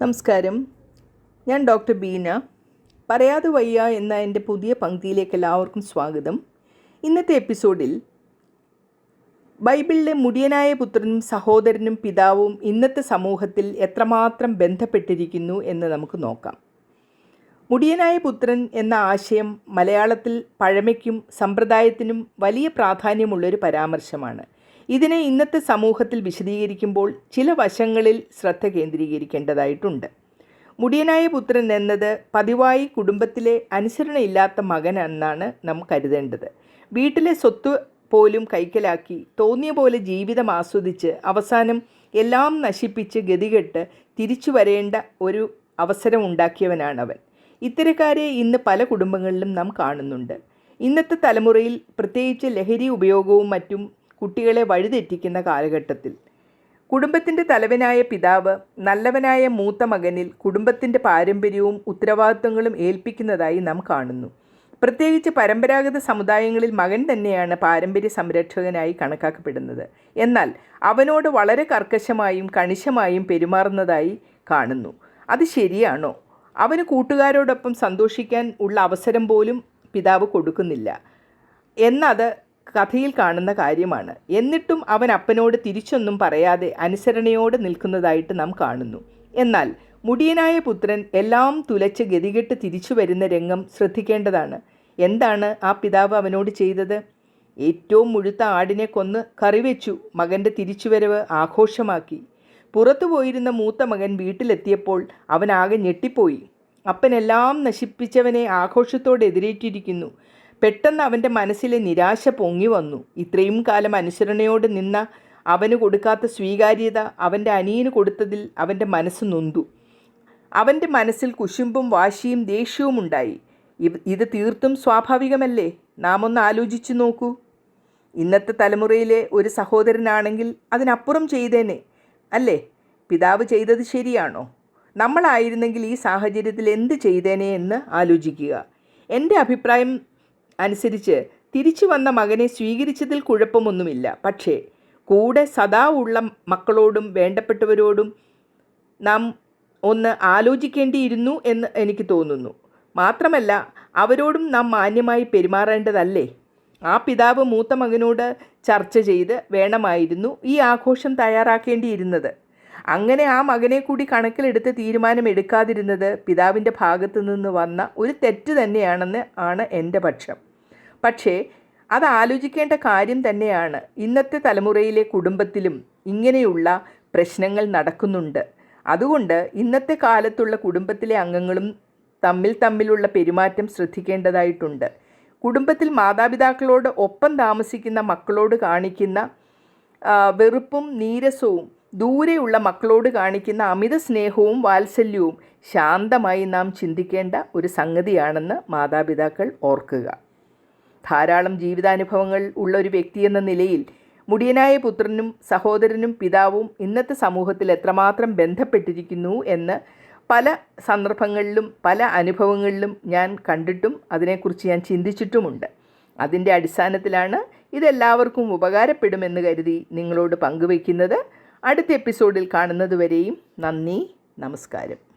നമസ്കാരം. ഞാൻ ഡോക്ടർ ബീന. പറയാതെ വയ്യ എന്ന എന്റെ പുതിയ പങ്ക്തിയിലേക്ക് എല്ലാവർക്കും സ്വാഗതം. ഇന്നത്തെ എപ്പിസോഡിൽ ബൈബിളിലെ മുടിയനായ പുത്രനും സഹോദരനും പിതാവും ഇന്നത്തെ സമൂഹത്തിൽ എത്രമാത്രം ബന്ധപ്പെട്ടിരിക്കുന്നു എന്ന് നമുക്ക് നോക്കാം. മുടിയനായ പുത്രൻ എന്ന ആശയം മലയാളത്തിൽ പഴമയ്ക്കും സമ്പ്രദായത്തിനും വലിയ പ്രാധാന്യമുള്ളൊരു പരാമർശമാണ്. ഇതിനെ ഇന്നത്തെ സമൂഹത്തിൽ വിശദീകരിക്കുമ്പോൾ ചില വശങ്ങളിൽ ശ്രദ്ധ കേന്ദ്രീകരിക്കേണ്ടതായിട്ടുണ്ട്. മുടിയനായ പുത്രൻ എന്നത് പതിവായി കുടുംബത്തിലെ അനുസരണയില്ലാത്ത മകൻ എന്നാണ് നാം കരുതേണ്ടത്. വീട്ടിലെ സ്വത്ത് പോലും കൈക്കലാക്കി തോന്നിയ പോലെ ജീവിതം ആസ്വദിച്ച് അവസാനം എല്ലാം നശിപ്പിച്ച് ഗതികെട്ട് തിരിച്ചു വരേണ്ട ഒരു അവസരം ഉണ്ടാക്കിയവനാണവൻ ഇത്തരക്കാരെ ഇന്ന് പല കുടുംബങ്ങളിലും നാം കാണുന്നുണ്ട്. ഇന്നത്തെ തലമുറയിൽ പ്രത്യേകിച്ച് ലഹരി ഉപയോഗവും മറ്റും കുട്ടികളെ വഴിതെറ്റിക്കുന്ന കാലഘട്ടത്തിൽ. കുടുംബത്തിന്റെ തലവനായ പിതാവ് നല്ലവനായ മൂത്ത മകനിൽ കുടുംബത്തിന്റെ പാരമ്പര്യവും ഉത്തരവാദിത്വങ്ങളും ഏൽപ്പിക്കുന്നതായി നാം കാണുന്നു. പ്രത്യേകിച്ച് പരമ്പരാഗത സമുദായങ്ങളിൽ മകൻ തന്നെയാണ് പാരമ്പര്യ സംരക്ഷകനായി കണക്കാക്കപ്പെടുന്നത്. എന്നാൽ അവനോട് വളരെ കർക്കശമായും കണിശമായും പെരുമാറുന്നതായി കാണുന്നു. അത് ശരിയാണോ? അവന് കൂട്ടുകാരോടൊപ്പം സന്തോഷിക്കാൻ ഉള്ള അവസരം പോലും പിതാവ് കൊടുക്കുന്നില്ല. എന്നത് കഥയിൽ കാണുന്ന കാര്യമാണ്. എന്നിട്ടും അവൻ അപ്പനോട് തിരിച്ചൊന്നും പറയാതെ അനുസരണയോട് നിൽക്കുന്നതായിട്ട് നാം കാണുന്നു. എന്നാൽ മുടിയനായ പുത്രൻ എല്ലാം തുലച്ച് ഗതികെട്ട് തിരിച്ചു വരുന്ന രംഗം ശ്രദ്ധിക്കേണ്ടതാണ്. എന്താണ് ആ പിതാവ് അവനോട് ചെയ്തത്? ഏറ്റവും മുഴുത്ത ആടിനെ കൊന്ന് കറിവെച്ചു മകന്റെ തിരിച്ചുവരവ് ആഘോഷമാക്കി. പുറത്തു പോയിരുന്ന മൂത്ത മകൻ വീട്ടിലെത്തിയപ്പോൾ അവനാകെ ഞെട്ടിപ്പോയി. അപ്പനെല്ലാം നശിപ്പിച്ചവനെ ആഘോഷത്തോടെ എതിരേറ്റിരിക്കുന്നു. പെട്ടെന്ന് അവന്റെ മനസ്സിലെ നിരാശ പൊങ്ങി വന്നു. ഇത്രയും കാലം അനുസരണയോട് നിന്ന അവന് കൊടുക്കാത്ത സ്വീകാര്യത അവന്റെ അനിയന് കൊടുത്തതിൽ അവന്റെ മനസ്സ് നൊന്തു. അവന്റെ മനസ്സിൽ കുശുമ്പും വാശിയും ദേഷ്യവും ഉണ്ടായി. ഇത് തീർത്തും സ്വാഭാവികമല്ലേ? നാം ഒന്ന് ആലോചിച്ചു നോക്കൂ. ഇന്നത്തെ തലമുറയിലെ ഒരു സഹോദരനാണെങ്കിൽ അതിനപ്പുറം ചെയ്തേനെ അല്ലേ? പിതാവ് ചെയ്തത് ശരിയാണോ? നമ്മളായിരുന്നെങ്കിൽ ഈ സാഹചര്യത്തിൽ എന്ത് ചെയ്തേനെ എന്ന് ആലോചിക്കുക. എന്റെ അഭിപ്രായം അനുസരിച്ച് തിരിച്ചു വന്ന മകനെ സ്വീകരിച്ചതിൽ കുഴപ്പമൊന്നുമില്ല. പക്ഷേ കൂടെ സദാ ഉള്ള മക്കളോടും വേണ്ടപ്പെട്ടവരോടും നാം ഒന്ന് ആലോചിക്കേണ്ടിയിരുന്നു എന്ന് എനിക്ക് തോന്നുന്നു. മാത്രമല്ല അവരോടും നാം മാന്യമായി പെരുമാറേണ്ടതല്ലേ? ആ പിതാവ് മൂത്ത മകനോട് ചർച്ച ചെയ്ത് വേണമായിരുന്നു ഈ ആഘോഷം തയ്യാറാക്കേണ്ടിയിരുന്നത്. അങ്ങനെ ആ മകനെ കൂടി കണക്കിലെടുത്ത് തീരുമാനമെടുക്കാതിരുന്നത് പിതാവിന്റെ ഭാഗത്തു നിന്ന് വന്ന ഒരു തെറ്റ് തന്നെയാണെന്ന് ആണ് എന്റെ പക്ഷം. പക്ഷേ അത് ആലോചിക്കേണ്ട കാര്യം തന്നെയാണ്. ഇന്നത്തെ തലമുറയിലെ കുടുംബത്തിലും ഇങ്ങനെയുള്ള പ്രശ്നങ്ങൾ നടക്കുന്നുണ്ട്. അതുകൊണ്ട് ഇന്നത്തെ കാലത്തുള്ള കുടുംബത്തിലെ അംഗങ്ങളും തമ്മിൽ തമ്മിലുള്ള പെരുമാറ്റം ശ്രദ്ധിക്കേണ്ടതായിട്ടുണ്ട്. കുടുംബത്തിൽ മാതാപിതാക്കളോട് ഒപ്പം താമസിക്കുന്ന മക്കളോട് കാണിക്കുന്ന വെറുപ്പും നീരസവും ദൂരെയുള്ള മക്കളോട് കാണിക്കുന്ന അമിത സ്നേഹവും വാത്സല്യവും ശാന്തമായി നാം ചിന്തിക്കേണ്ട ഒരു സംഗതിയാണെന്ന് മാതാപിതാക്കൾ ഓർക്കുക. ധാരാളം ജീവിതാനുഭവങ്ങൾ ഉള്ള ഒരു വ്യക്തി എന്ന നിലയിൽ മുടിയനായ പുത്രനും സഹോദരനും പിതാവും ഇന്നത്തെ സമൂഹത്തിൽ എത്രമാത്രം ബന്ധപ്പെട്ടിരിക്കുന്നു എന്ന് പല സന്ദർഭങ്ങളിലും പല അനുഭവങ്ങളിലും ഞാൻ കണ്ടിട്ടും അതിനെക്കുറിച്ച് ഞാൻ ചിന്തിച്ചിട്ടുമുണ്ട്. അതിന്റെ അടിസ്ഥാനത്തിലാണ് ഇതെല്ലാവർക്കും ഉപകാരപ്പെടുമെന്ന് കരുതി നിങ്ങളോട് പങ്കുവയ്ക്കുന്നത്. അടുത്ത എപ്പിസോഡിൽ കാണുന്നതുവരെയും നന്ദി നമസ്കാരം.